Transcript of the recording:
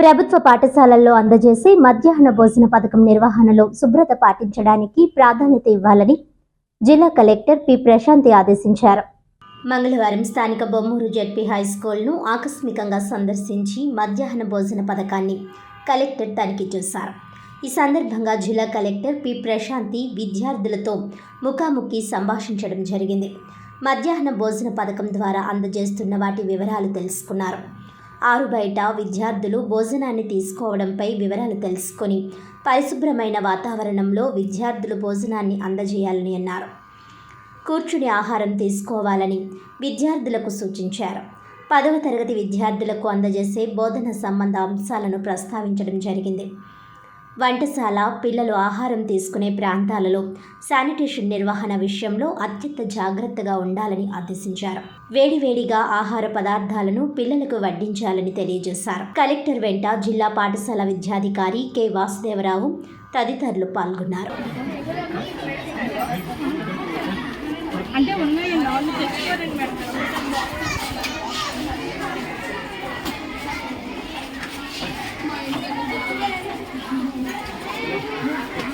ప్రభుత్వ పాఠశాలల్లో అందజేసే మధ్యాహ్న భోజన పథకం నిర్వహణలో శుభ్రత పాటించడానికి ప్రాధాన్యత ఇవ్వాలని జిల్లా కలెక్టర్ పి ప్రశాంతి ఆదేశించారు. మంగళవారం స్థానిక బొమ్మూరు జెడ్పీ హై స్కూల్ను ఆకస్మికంగా సందర్శించి మధ్యాహ్న భోజన పథకాన్ని కలెక్టర్ తనిఖీ చేశారు. ఈ సందర్భంగా జిల్లా కలెక్టర్ పి ప్రశాంతి విద్యార్థులతో ముఖాముఖి సంభాషించడం జరిగింది. మధ్యాహ్న భోజన పథకం ద్వారా అందజేస్తున్న వాటి వివరాలు తెలుసుకున్నారు. ఆరు బయట విద్యార్థులు భోజనాన్ని తీసుకోవడంపై వివరాలు తెలుసుకొని పరిశుభ్రమైన వాతావరణంలో విద్యార్థులు భోజనాన్ని అందజేయాలని అన్నారు. కూర్చుని ఆహారం తీసుకోవాలని విద్యార్థులకు సూచించారు. పదవ తరగతి విద్యార్థులకు అందజేసే బోధన సంబంధ అంశాలను ప్రస్తావించడం జరిగింది. వంటశాల పిల్లలు ఆహారం తీసుకునే ప్రాంతాలలో శానిటేషన్ నిర్వహణ విషయంలో అత్యంత జాగ్రత్తగా ఉండాలని ఆదేశించారు. వేడివేడిగా ఆహార పదార్థాలను పిల్లలకు వడ్డించాలని తెలియజేశారు. కలెక్టర్ వెంట జిల్లా పాఠశాల విద్యాధికారి కె. వాసుదేవరావు తదితరులు పాల్గొన్నారు. అంటే よかった。